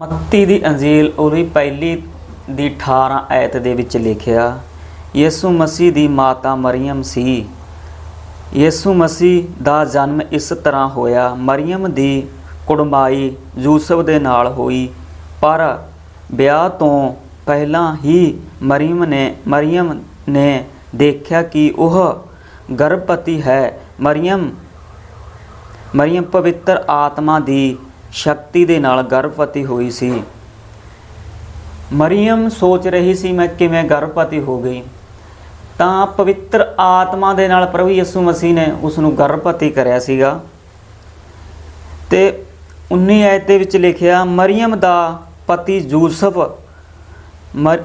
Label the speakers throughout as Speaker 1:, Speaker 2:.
Speaker 1: ਮੱਤੀ ਦੀ ਅੰਜੀਲ ਉਹਦੀ ਪਹਿਲੀ ਦੀ 18 ਐਤ ਦੇ ਵਿੱਚ ਲਿਖਿਆ, ਯਿਸੂ ਮਸੀਹ ਦੀ ਮਾਤਾ ਮਰੀਮ ਸੀ। ਯਿਸੂ ਮਸੀਹ ਦਾ ਜਨਮ ਇਸ ਤਰ੍ਹਾਂ ਹੋਇਆ, ਮਰੀਮ ਦੀ ਕੁੜਮਾਈ ਯੂਸਫ ਦੇ ਨਾਲ ਹੋਈ, ਪਰ ਵਿਆਹ ਤੋਂ ਪਹਿਲਾਂ ਹੀ ਮਰੀਮ ਨੇ ਮਰੀਮ ਨੇ ਦੇਖਿਆ ਕਿ ਉਹ ਗਰਭਵਤੀ ਹੈ। ਮਰੀਮ ਮਰੀਮ ਪਵਿੱਤਰ ਆਤਮਾ ਦੀ ਸ਼ਕਤੀ ਦੇ ਨਾਲ ਗਰਭਵਤੀ ਹੋਈ ਸੀ। ਮਰੀਮ ਸੋਚ ਰਹੀ ਸੀ, ਮੈਂ ਕਿਵੇਂ ਗਰਭਵਤੀ ਹੋ ਗਈ? ਤਾਂ ਪਵਿੱਤਰ ਆਤਮਾ ਦੇ ਨਾਲ ਪ੍ਰਭੂ ਯਿਸੂ ਮਸੀਹ ਨੇ ਉਸ ਨੂੰ ਗਰਭਵਤੀ ਕਰਿਆ ਸੀਗਾ। ਤੇ 19 ਆਇਤ ਦੇ ਵਿੱਚ ਲਿਖਿਆ, ਮਰੀਮ ਦਾ ਪਤੀ ਯੂਸਫ ਮਰ,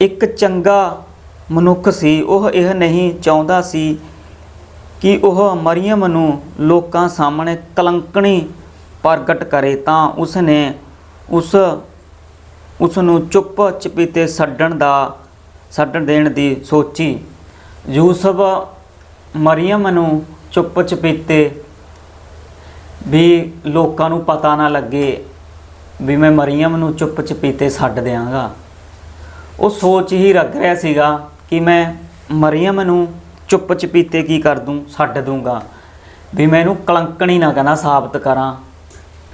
Speaker 1: ਇੱਕ ਚੰਗਾ ਮਨੁੱਖ ਸੀ। ਉਹ ਇਹ ਨਹੀਂ ਚਾਹੁੰਦਾ ਸੀ ਕਿ ਉਹ ਮਰੀਮ ਨੂੰ ਲੋਕਾਂ ਸਾਹਮਣੇ ਕਲੰਕਣੀ ਪ੍ਰਗਟ ਕਰੇ ਤਾਂ ਉਸ ਨੇ ਉਸ ਉਸ ਨੂੰ ਚੁੱਪ ਚਪੀਤੇ ਛੱਡਣ ਦਾ ਛੱਡਣ ਦੇਣ ਦੀ ਸੋਚੀ। ਯੂਸਫ ਮਰੀਮ ਨੂੰ ਚੁੱਪ ਚਪੀਤੇ ਵੀ ਲੋਕਾਂ ਨੂੰ ਪਤਾ ਨਾ ਲੱਗੇ ਵੀ ਮੈਂ ਮਰੀਮ ਨੂੰ ਚੁੱਪ ਚਪੀਤੇ ਛੱਡ ਦਿਆਂਗਾ। ਉਹ ਸੋਚ ਹੀ ਰੱਖ ਰਿਹਾ ਸੀਗਾ ਕਿ ਮੈਂ ਮਰੀਮ ਨੂੰ ਚੁੱਪ ਚਪੀਤੇ ਕੀ ਕਰ ਦੂੰ ਛੱਡ ਦੂੰਗਾ। ਵੀ ਮੈਂ ਇਹਨੂੰ ਕਲੰਕਣੀ ਨਾ ਕਹਿੰਦਾ ਸਾਬਤ ਕਰਾਂ।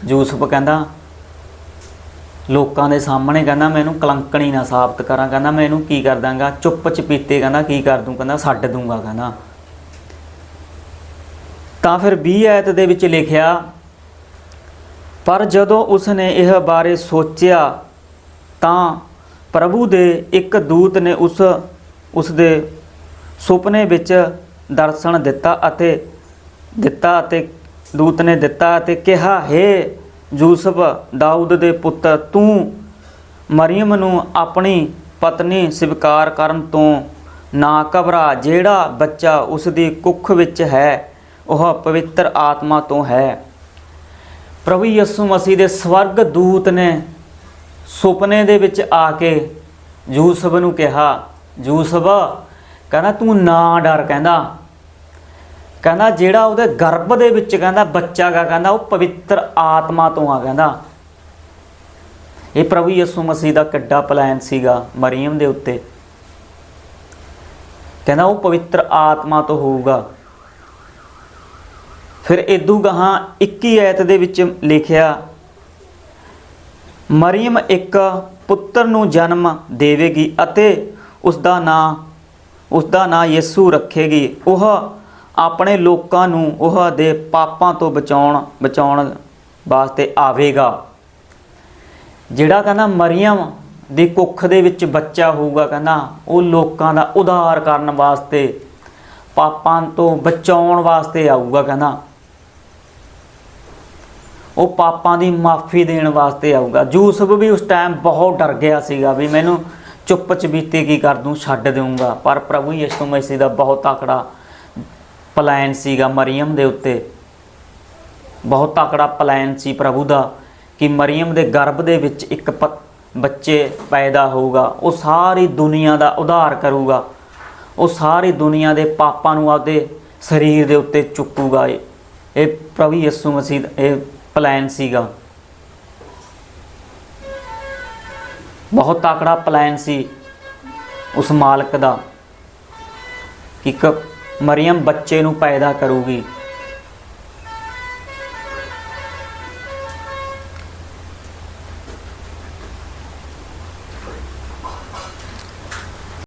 Speaker 1: ਯੂਸਫ ਕਹਿੰਦਾ, ਲੋਕਾਂ ਦੇ ਸਾਹਮਣੇ ਕਹਿੰਦਾ, ਮੈਂ ਇਹਨੂੰ ਕਲੰਕਣੀ ਨਾ ਸਾਬਤ ਕਰਾਂ, ਕਹਿੰਦਾ, ਮੈਂ ਇਹਨੂੰ ਕੀ ਕਰ ਦਾਂਗਾ? ਚੁੱਪ ਚਪੀਤੇ ਕਹਿੰਦਾ, ਕੀ ਕਰ ਦੂੰ? ਕਹਿੰਦਾ, ਛੱਡ ਦੂੰਗਾ, ਕਹਿੰਦਾ। ਤਾਂ ਫਿਰ 20 ਐਤ ਦੇ ਵਿੱਚ ਲਿਖਿਆ, ਪਰ ਜਦੋਂ ਉਸਨੇ ਇਹ ਬਾਰੇ ਸੋਚਿਆ, ਤਾਂ ਪ੍ਰਭੂ ਦੇ ਇੱਕ ਦੂਤ ਨੇ ਉਸ ਉਸ ਦੇ ਸੁਪਨੇ ਵਿੱਚ ਦਰਸ਼ਨ ਦਿੱਤਾ ਅਤੇ ਦਿੱਤਾ ਅਤੇ ਦੂਤ ਨੇ ਦਿੱਤਾ ਅਤੇ ਕਿਹਾ, ਹੈ ਯੂਸਫ ਦਾਊਦ ਦੇ ਪੁੱਤਰ, ਤੂੰ ਮਰੀਮ ਨੂੰ ਆਪਣੀ ਪਤਨੀ ਸਵੀਕਾਰ ਕਰਨ ਤੋਂ ਨਾ ਘਬਰਾ, ਜਿਹੜਾ ਬੱਚਾ ਉਸ ਦੀ ਕੁੱਖ ਵਿੱਚ ਹੈ, ਉਹ ਪਵਿੱਤਰ ਆਤਮਾ ਤੋਂ ਹੈ। ਪ੍ਰਭੂ ਯਿਸੂ ਮਸੀਹ ਦੇ ਸਵਰਗ ਦੂਤ ਨੇ ਸੁਪਨੇ ਦੇ ਵਿੱਚ ਆ ਕੇ ਯੂਸਫ ਨੂੰ ਕਿਹਾ, ਯੂਸਫ, ਕਹਿੰਦਾ, ਤੂੰ ਨਾ ਡਰ, ਕਹਿੰਦਾ ਕਹਿੰਦਾ ਜਿਹੜਾ ਉਹਦੇ ਗਰਭ ਦੇ ਵਿੱਚ ਕਹਿੰਦਾ ਬੱਚਾ ਗਾ, ਕਹਿੰਦਾ ਉਹ ਪਵਿੱਤਰ ਆਤਮਾ ਤੋਂ ਆ ਕਹਿੰਦਾ। ਇਹ ਪ੍ਰਭੂ ਯਿਸੂ ਮਸੀਹ ਦਾ ਕਿੱਡਾ ਪਲਾਨ ਸੀਗਾ ਮਰੀਮ ਦੇ ਉੱਤੇ। ਕਹਿੰਦਾ ਉਹ ਪਵਿੱਤਰ ਆਤਮਾ ਤੋਂ ਹੋਊਗਾ। ਫਿਰ ਇਦੂ ਗਾਹਾਂ 21 ਐਤ ਦੇ ਵਿੱਚ ਲਿਖਿਆ, ਮਰੀਮ ਇੱਕ ਪੁੱਤਰ ਨੂੰ ਜਨਮ ਦੇਵੇਗੀ ਅਤੇ ਉਸ ਦਾ ਨਾਂ ਉਸ ਦਾ ਨਾਂ ਯਿਸੂ ਰੱਖੇਗੀ। ਉਹ ਆਪਣੇ ਲੋਕਾਂ ਨੂੰ ਉਹ ਦੇ ਪਾਪਾਂ ਤੋਂ ਬਚਾਉਣ ਬਚਾਉਣ ਵਾਸਤੇ ਆਵੇਗਾ। ਜਿਹੜਾ ਕਹਿੰਦਾ ਮਰੀਮ ਦੀ ਕੁੱਖ ਦੇ ਵਿੱਚ ਬੱਚਾ ਹੋਊਗਾ, ਕਹਿੰਦਾ ਉਹ ਲੋਕਾਂ ਦਾ ਉਧਾਰ ਕਰਨ ਵਾਸਤੇ, ਪਾਪਾਂ ਤੋਂ ਬਚਾਉਣ ਵਾਸਤੇ ਆਊਗਾ, ਕਹਿੰਦਾ। ਉਹ ਪਾਪਾਂ ਦੀ ਮਾਫੀ ਦੇਣ ਵਾਸਤੇ ਆਊਗਾ। ਯੂਸਫ ਵੀ ਉਸ ਟਾਈਮ ਬਹੁਤ ਡਰ ਗਿਆ ਸੀਗਾ ਵੀ ਮੈਨੂੰ ਚੁੱਪ ਚਬੀਤੇ ਕੀ ਕਰ ਦੂੰ, ਛੱਡ ਦੇਊਂਗਾ। ਪਰ ਪ੍ਰਭੂ ਯਿਸੂ ਮਸੀਹ ਦਾ ਬਹੁਤ ਤਕੜਾ ਪਲਾਨ ਸੀਗਾ ਮਰੀਮ ਦੇ ਉੱਤੇ। ਬਹੁਤ ਤਕੜਾ ਪਲਾਨ ਸੀ ਪ੍ਰਭੂ ਦਾ ਕਿ ਮਰੀਮ ਦੇ ਗਰਭ ਦੇ ਵਿੱਚ ਇੱਕ ਪ- ਬੱਚੇ ਪੈਦਾ ਹੋਊਗਾ। ਉਹ ਸਾਰੀ ਦੁਨੀਆ ਦਾ ਉਧਾਰ ਕਰੂਗਾ। ਉਹ ਸਾਰੀ ਦੁਨੀਆ ਦੇ ਪਾਪਾਂ ਨੂੰ ਆਪਦੇ ਸਰੀਰ ਦੇ ਉੱਤੇ ਚੁੱਕੂਗਾ। ਇਹ ਪ੍ਰਭੂ ਯਿਸੂ ਮਸੀਹ ਇਹ ਪਲਾਨ ਸੀਗਾ। ਬਹੁਤ ਤਾਕੜਾ ਪਲਾਨ ਸੀ ਉਸ ਮਾਲਕ ਦਾ ਕਿ ਇੱਕ ਮਰੀਮ ਬੱਚੇ ਨੂੰ ਪੈਦਾ ਕਰੂਗੀ।